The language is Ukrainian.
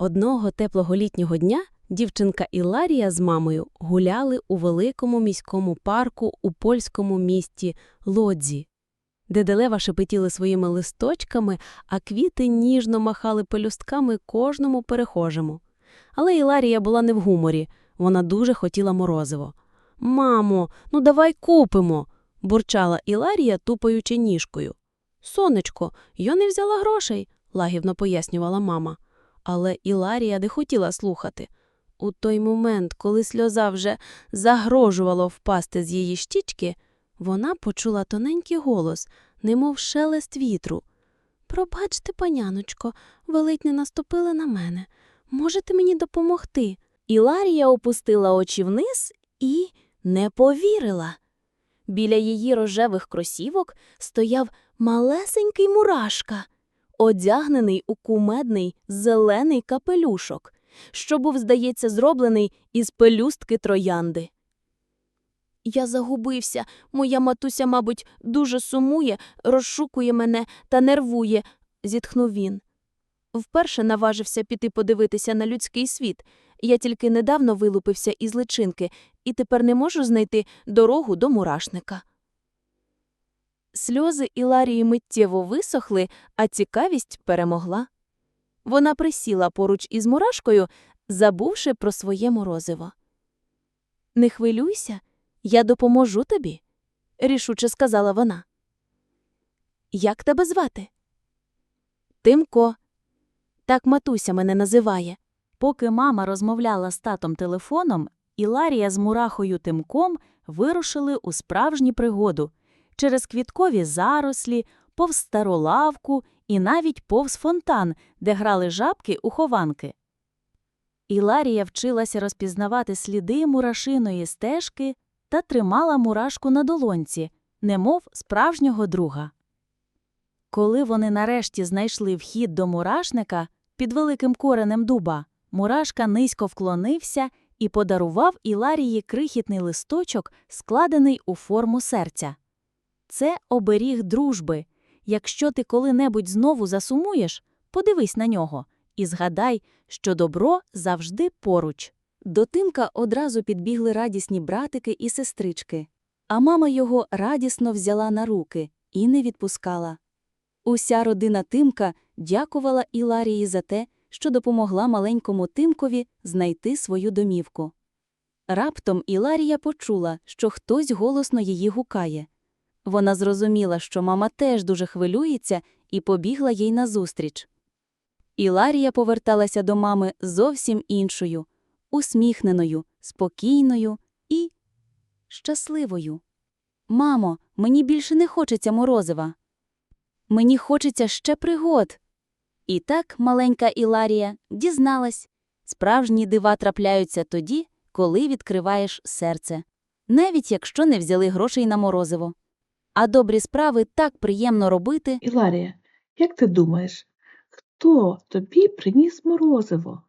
Одного теплого літнього дня дівчинка Іларія з мамою гуляли у великому міському парку у польському місті Лодзі, де дерева шепетіли своїми листочками, а квіти ніжно махали пелюстками кожному перехожому. Але Іларія була не в гуморі, вона дуже хотіла морозиво. Мамо, ну давай купимо, бурчала Іларія, тупаючи ніжкою. Сонечко, я не взяла грошей, лагідно пояснювала мама. Але Іларія не хотіла слухати. У той момент, коли сльоза вже загрожувала впасти з її щічки, вона почула тоненький голос, немов шелест вітру. Пробачте, паняночко, велетні наступили на мене. Можете мені допомогти? Іларія опустила очі вниз і не повірила. Біля її рожевих кросівок стояв малесенький мурашка, одягнений у кумедний зелений капелюшок, що був, здається, зроблений із пелюстки троянди. Я загубився. Моя матуся, мабуть, дуже сумує, розшукує мене та нервує, зітхнув він. Вперше наважився піти подивитися на людський світ. Я тільки недавно вилупився із личинки і тепер не можу знайти дорогу до мурашника. Сльози Іларії миттєво висохли, а цікавість перемогла. Вона присіла поруч із мурашкою, забувши про своє морозиво. Не хвилюйся, я допоможу тобі, рішуче сказала вона. Як тебе звати? Тимко. Так матуся мене називає. Поки мама розмовляла з татом телефоном, Іларія з мурахою Тимком вирушили у справжню пригоду через квіткові зарослі, повз стару лавку і навіть повз фонтан, де грали жабки у хованки. Іларія вчилася розпізнавати сліди мурашиної стежки та тримала мурашку на долонці, немов справжнього друга. Коли вони нарешті знайшли вхід до мурашника під великим коренем дуба, Мурашка низько вклонився і подарував Іларії крихітний листочок, складений у форму серця. Це оберіг дружби. Якщо ти коли-небудь знову засумуєш, подивись на нього і згадай, що добро завжди поруч. До Тимка одразу підбігли радісні братики і сестрички, а мама його радісно взяла на руки і не відпускала. Уся родина Тимка дякувала Іларії за те, що допомогла маленькому Тимкові знайти свою домівку. Раптом Іларія почула, що хтось голосно її гукає. Вона зрозуміла, що мама теж дуже хвилюється, і побігла їй назустріч. Іларія поверталася до мами зовсім іншою, усміхненою, спокійною і щасливою. Мамо, мені більше не хочеться морозива. Мені хочеться ще пригод. І так маленька Іларія дізналась, справжні дива трапляються тоді, коли відкриваєш серце, навіть якщо не взяли грошей на морозиво. А добрі справи так приємно робити. Іларія, як ти думаєш, хто тобі приніс морозиво?